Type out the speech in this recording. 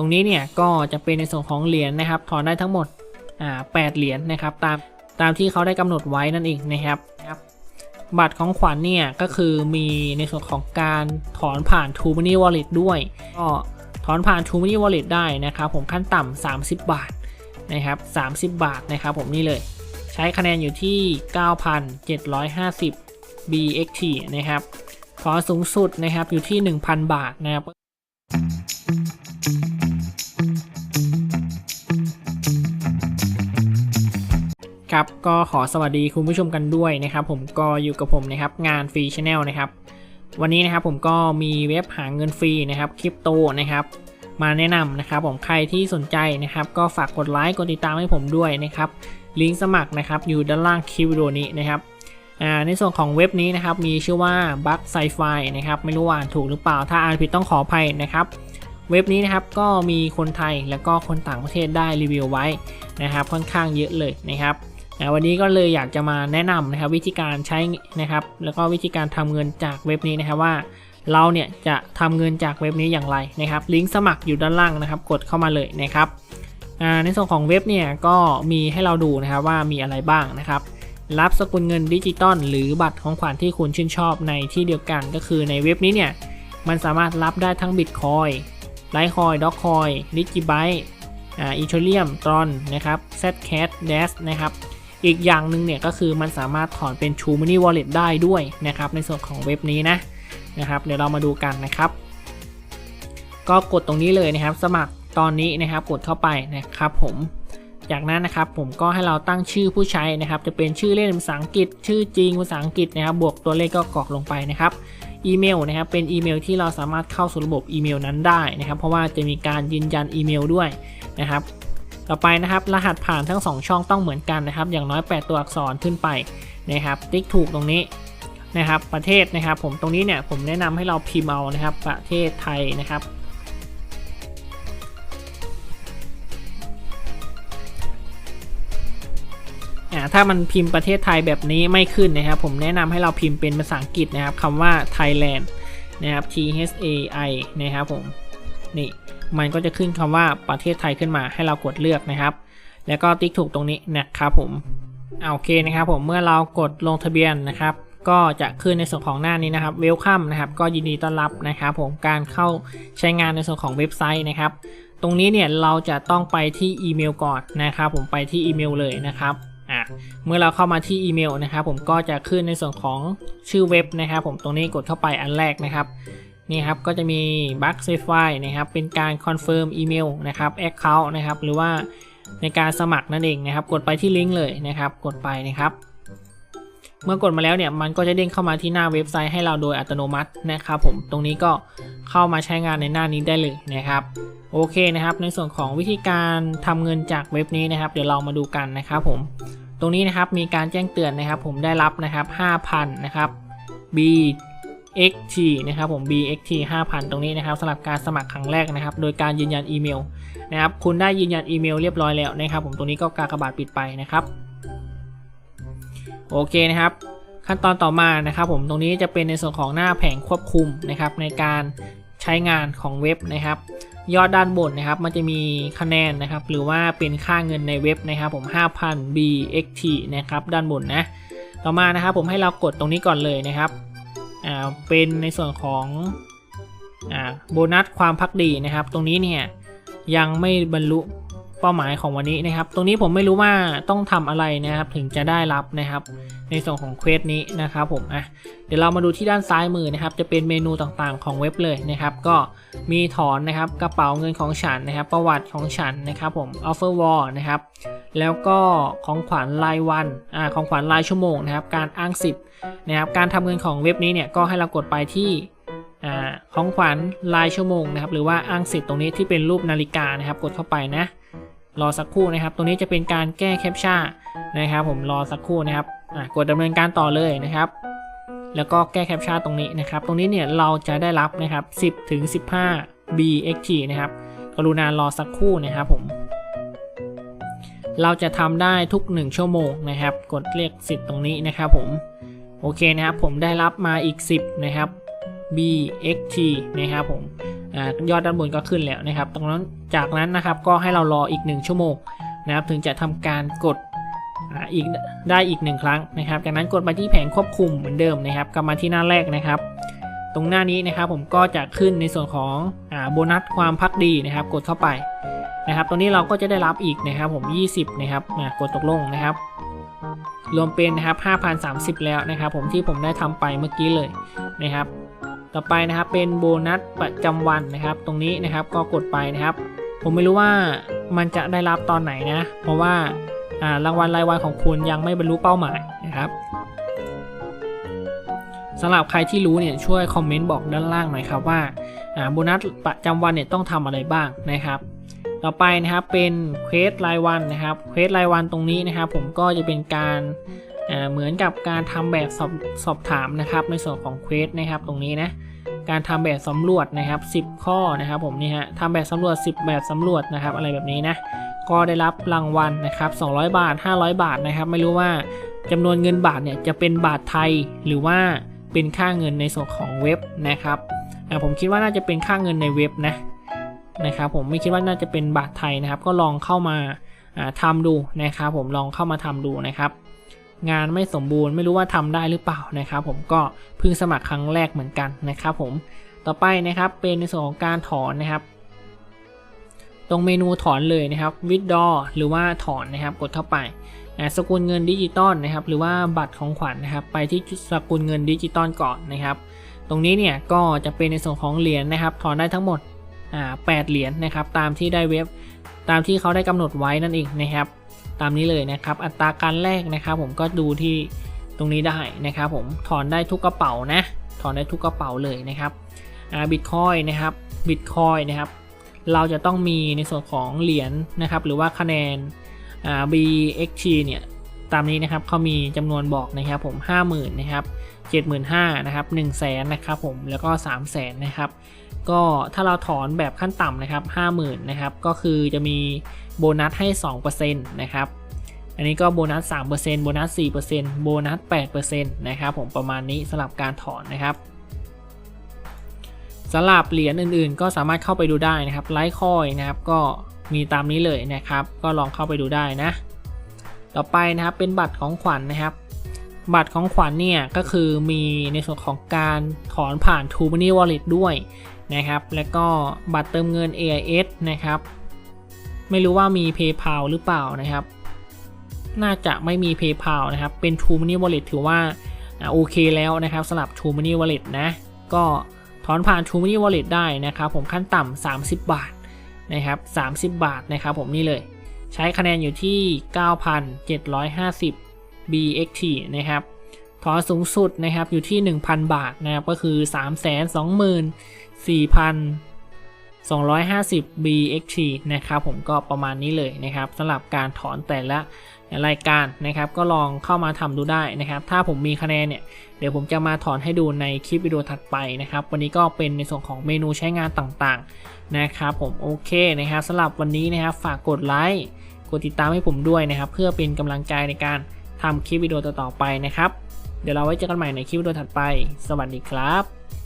ตรงนี้เนี่ยก็จะเป็นในส่วนของเหรียญนะครับ ถอนได้ทั้งหมดอ่าแปดเหรียญนะครับ ตามตามที่เขาได้กำหนดไว้นั่นเองนะครับครับบัตรของขวัญเนี่ยก็คือมีในส่วนของการถอนผ่าน t ู Money Wallet ด้วยก็ถอนผ่าน t ู Money Wallet ได้นะครับผมขั้นต่ำ30 บาทนะครับ30 บาทนะครับผมนี่เลย ใช้คะแนนอยู่ที่ 9,750 BXT นะครับขอสูงสุดนะครับอยู่ที่ 1,000 บาทนะครับ ครับก็ขอสวัสดีคุณผู้ชมกันด้วยนะครับ ผมก็อยู่กับผมนะครับงานฟรีชาแนลนะครับ วันนี้นะครับผมก็มีเว็บหาเงินฟรีนะครับคริปโตนะครับ มาแนะนำนะครับ ผมใครที่สนใจนะครับ ก็ฝากกดไลค์กดติดตามให้ผมด้วยนะครับลิงก์สมัครนะครับอยู่ด้านล่างคลิปวิดีโอนี้นะครับในส่วนของเว็บนี้นะครับมีชื่อว่า b u g s c i f i นะครับไม่รู้ว่าอ่านถูกหรือเปล่าถ้าอ่านผิดต้องขออภัยนะครับ เว็บนี้นะครับก็มีคนไทยแล้วก็คนต่างประเทศได้รีวิวไว้นะครับ ค่อนข้างเยอะเลยนะครับ นะวันนี้ก็เลยอยากจะมาแนะนำนะครับวิธีการใช้นะครับ แล้วก็วิธีการทำเงินจากเว็บนี้นะครับว่า เราเนี่ยจะทำเงินจากเว็บนี้อย่างไรนะครับ ลิงก์สมัครอยู่ด้านล่างนะครับ กดเข้ามาเลยนะครับในส่วนของเว็บเนี่ยก็มีให้เราดูนะครับว่ามีอะไรบ้างนะครับ รับสกุลเงินดิจิตอลหรือบัตรของขวัญที่คุณชื่นชอบในที่เดียวกันก็คือในเว็บนี้เนี่ยมันสามารถรับได้ทั้งบิตคอยไลท์คอยด็อกคอยดิจิไบต์อีเทเรียมตรอนนะครับแซดแคทเดสนะครับ อีกอย่างหนึ่งเนี่ยก็คือมันสามารถถอนเป็น True Money Wallet ได้ด้วยนะครับในส่วนของเว็บนี้นะนะครับเดี๋ยวเรามาดูกันนะครับ ก็กดตรงนี้เลยนะครับ สมัครตอนนี้นะครับกดเข้าไปนะครับผมจากนั้นนะครับผมก็ให้เราตั้งชื่อผู้ใช้นะครับ จะเป็นชื่อเล่นภาษาอังกฤษ ชื่อจริงภาษาอังกฤษนะครับ บวกตัวเลขก็กรอกลงไปนะครับอีเมลนะครับเป็นอีเมลที่เราสามารถเข้าสู่ระบบอีเมลนั้นได้นะครับ เพราะว่าจะมีการยืนยันอีเมลด้วยนะครับ ต่อไปนะครับ รหัสผ่านทั้ง 2 ช่องต้องเหมือนกันนะครับ อย่างน้อย 8 ตัวอักษรขึ้นไปนะครับ ติ๊กถูกตรงนี้นะครับ ประเทศนะครับ ผมตรงนี้เนี่ยผมแนะนำให้เราพิมพ์เอานะครับ ประเทศไทยนะครับอ่าถ้ามันพิมพ์ประเทศไทยแบบนี้ไม่ขึ้นนะครับ ผมแนะนำให้เราพิมพ์เป็นภาษาอังกฤษนะครับคำว่า Thailand นะครับ T H A I นะครับผมนี่ มันก็จะขึ้นคำว่าประเทศไทยขึ้นมาให้เรากดเลือกนะครับ แล้วก็ติ๊กถูกตรงนี้นะครับผมเอาโอเคนะครับผมเมื่อเรากดลงทะเบียนนะครับ ก็จะขึ้นในส่วนของหน้านี้นะครับเวลคัมนะครับก็ยินดีต้อนรับนะครับ ผมการเข้าใช้งานในส่วนของเว็บไซต์นะครับ ตรงนี้เนี่ยเราจะต้องไปที่อีเมลก่อนนะครับผมไปที่อีเมลเลยนะครับอะเมื่อเราเข้ามาที่อีเมลนะครับ ผมก็จะขึ้นในส่วนของชื่อเว็บนะครับ ผมตรงนี้กดเข้าไปอันแรกนะครับ นี่ครับก็จะมี b u g s a f y นะครับเป็นการคอนเฟิร์มอีเมลนะครับ Account นะครับหรือว่าในการสมัครนั่นเองนะครับ กดไปที่ลิงก์เลยนะครับ กดไปนะครับ เมื่อกดมาแล้วเนี่ยมันก็จะเด้งเข้ามาที่หน้าเว็บไซต์ให้เราโดยอัตโนมัตินะครับผมตรงนี้ก็เข้ามาใช้งานในหน้านี้ได้เลยนะครับโอเคนะครับ ในส่วนของวิธีการทำเงินจากเว็บนี้นะครับ เดี๋ยวเรามาดูกันนะครับผมตรงนี้นะครับมีการแจ้งเตือนนะครับ ผมได้รับนะครับ 5,000 นะครับ B XT นะครับผม BXT 5,000 ตรงนี้นะครับสำหรับการสมัครครั้งแรกนะครับ โดยการยืนยันอีเมลนะครับ คุณได้ยืนยันอีเมลเรียบร้อยแล้วนะครับ ผมตรงนี้ก็กากบาทปิดไปนะครับ โอเคนะครับ ขั้นตอนต่อมานะครับ ผมตรงนี้จะเป็นในส่วนของหน้าแผงควบคุมนะครับ ในการใช้งานของเว็บนะครับ ยอดด้านบนนะครับ มันจะมีคะแนนนะครับ หรือว่าเป็นค่าเงินในเว็บนะครับ ผม 5,000 BXT นะครับ ด้านบนนะ ต่อมานะครับ ผมให้เรากดตรงนี้ก่อนเลยนะครับ อ่าเป็นในส่วนของอ่าโบนัสความพักดีนะครับ ตรงนี้เนี่ยยังไม่บรรลุเป้าหมายของวันนี้นะครับ ตรงนี้ผมไม่รู้ว่าต้องทำอะไรนะครับ ถึงจะได้รับนะครับ ในส่วนของเควสนี้นะครับผมอะเดี๋ยวเรามาดูที่ด้านซ้ายมือนะครับ จะเป็นเมนูต่างๆของเว็บเลยนะครับ ก็มีถอนนะครับกระเป๋าเงินของฉันนะครับ ประวัติของฉันนะครับผม offer wall นะครับ แล้วก็ของขวัญรายวันอ่าของขวัญรายชั่วโมงนะครับ การอ้างสิทธิ์นะครับการทำเงินของเว็บนี้เนี่ยก็ให้เรากดไปที่อ่าของขวัญรายชั่วโมงนะครับ หรือว่าอ้างสิทธิ์ตรงนี้ที่เป็นรูปนาฬิกานะครับ กดเข้าไปนะ รอสักครู่นะครับ ตรงนี้จะเป็นการแก้แคปชั่นนะครับ ผมรอสักครู่นะครับอ่ากดดำเนินการต่อเลยนะครับแล้วก็แก้แคปชั่นตรงนี้นะครับ ตรงนี้เนี่ยเราจะได้รับนะครับ 10ถึง15 BXT นะครับ กรุณารอสักครู่นะครับผม เราจะทำได้ทุก 1 ชั่วโมงนะครับ กดเรียกสิทธิ์ตรงนี้นะครับผม โอเคนะครับ ผมได้รับมาอีก 10 นะครับ BXT นะครับผมอยอดด้านบนก็ขึ้นแล้วนะครับ ตรงนั้นจากนั้นนะครับก็ให้เรารออีก 1 ชั่วโมงนะครับ ถึงจะทำการกดอีกได้อีก 1 ครั้งนะครับ จากนั้นกดไปที่แผงควบคุมเหมือนเดิมนะครับ กลับมาที่หน้าแรกนะครับตรงหน้านี้นะครับผมก็จะขึ้นในส่วนของอโบนัสความพักดีนะครับ กดเข้าไป นะครับตรงนี้เราก็จะได้รับอีกนะครับผม 20 นะครับอ่ากดตกลงนะครับ รวมเป็นนะครับ 5,030 แล้วนะครับ ผมที่ผมได้ทำไปเมื่อกี้เลยนะครับ ต่อไปนะครับเป็นโบนัสประจำวันนะครับ ตรงนี้นะครับก็กดไปนะครับ ผมไม่รู้ว่ามันจะได้รับตอนไหนนะ เพราะว่าอ่ารางวัลรายวันของคุณยังไม่บรรลุเป้าหมายนะครับสำหรับใครที่รู้เนี่ยช่วยคอมเมนต์บอกด้านล่างหน่อยครับว่าอ่าโบนัสประจำวันเนี่ยต้องทำอะไรบ้างนะครับ ต่อไปนะครับเป็นเควสรายวันนะครับเควสรายวันตรงนี้นะครับ ผมก็จะเป็นการเหมือนกับการทำแบบสอบสอบถามนะครับ ในส่วนของเควสนะครับตรงนี้นะการทำแบบสำรวจนะครับ 10 ข้อนะครับผมนี่ฮะทำแบบสำรวจ 10 แบบสำรวจนะครับ อะไรแบบนี้นะก็ได้รับรางวัลนะครับ 200 บาท 500 บาทนะครับ ไม่รู้ว่าจำนวนเงินบาทเนี่ยจะเป็นบาทไทยหรือว่าเป็นค่าเงินในส่วนของเว็บนะครับผมคิดว่าน่าจะเป็นค่าเงินในเว็บนะ นะครับผมไม่คิดว่าน่าจะเป็นบาทไทยนะครับ ก็ลองเข้ามาอ่าทำดูนะครับผมลองเข้ามาทำดูนะครับ งานไม่สมบูรณ์ไม่รู้ว่าทำได้หรือเปล่านะครับ ผมก็เพิ่งสมัครครั้งแรกเหมือนกันนะครับ ผมต่อไปนะครับเป็นในส่วนของการถอนนะครับ ตรงเมนูถอนเลยนะครับ withdraw หรือว่าถอนนะครับกดเข้าไปสกุลเงินดิจิตอลนะครับ หรือว่าบัตรของขวัญนะครับ ไปที่สกุลเงินดิจิตอลก่อนนะครับ ตรงนี้เนี่ยก็จะเป็นในส่วนของเหรียญนะครับ ถอนได้ทั้งหมด อ่าแปดเหรียญนะครับตามที่ได้เว็บตามที่เขาได้กำหนดไว้นั่นเองนะครับ ตามนี้เลยนะครับ อัตราการแลกนะครับ ผมก็ดูที่ตรงนี้ได้นะครับผมถอนได้ทุกกระเป๋านะถอนได้ทุกกระเป๋าเลยนะครับอ่าบิตคอยนะครับบิตคอยนะครับเราจะต้องมีในส่วนของเหรียญนะครับ หรือว่าคะแนนอ่า BXT เนี่ยตามนี้นะครับเขามีจำนวนบอกนะครับผม 50,000นะครับ75,000นะครับ1 0 0 0 0แสนนะครับผมแล้วก็ 3 0 0 0 0นนะครับ ก็ถ้าเราถอนแบบขั้นต่ำนะครับ 50,000นะครับ ก็คือจะมีโบนัสให้ 2%นะครับ อันนี้ก็โบนัส 3%โบนัส 4%โบนัส 8%นะครับผมประมาณนี้สำหรับการถอนนะครับสำหรับเหรียญอื่นๆ ก็สามารถเข้าไปดูได้นะครับไลท์คอยนะครับก็มีตามนี้เลยนะครับ ก็ลองเข้าไปดูได้นะ ต่อไปนะครับเป็นบัตรของขวัญนนะครับ บัตรของขวัญเนี่ยก็คือมีในส่วนของการถอนผ่าน t o Money Wallet ด้วย นะครับ แล้วก็บัตรเติมเงิน AIS นะครับ ไม่รู้ว่ามี PayPal หรือเปล่านะครับ น่าจะไม่มี PayPal นะครับ เป็น t o Money Wallet ถือว่าโอเคแล้วนะครับสำหรับ t o Money Wallet นะ ก็ถอนผ่าน t o Money Wallet ได้นะครับ ผมขั้นต่ำ30 บาทนะครับ30 บาทนะครับ ผมนี่เลย ใช้คะแนนอยู่ที่ 9,750 BXT นะครับถอนสูงสุดนะครับอยู่ที่ 1,000 บาทนะครับก็คือ 4,250 BXT นะครับผมก็ประมาณนี้เลยนะครับสำหรับการถอนแต่ละรายการนะครับก็ลองเข้ามาทำดูได้นะครับ ถ้าผมมีคะแนนเนี่ยเดี๋ยวผมจะมาถอนให้ดูในคลิปวิดีโอถัดไปนะครับ วันนี้ก็เป็นในส่วนของเมนูใช้งานต่างๆนะครับผมโอเคนะครับสำหรับวันนี้นะครับฝากกดไลค์กดติดตามให้ผมด้วยนะครับ เพื่อเป็นกำลังใจในการทำคลิปวิดีโอต่อๆไปนะครับ เดี๋ยวเราไว้เจอกันใหม่ในคลิปวิดีโอถัดไป สวัสดีครับ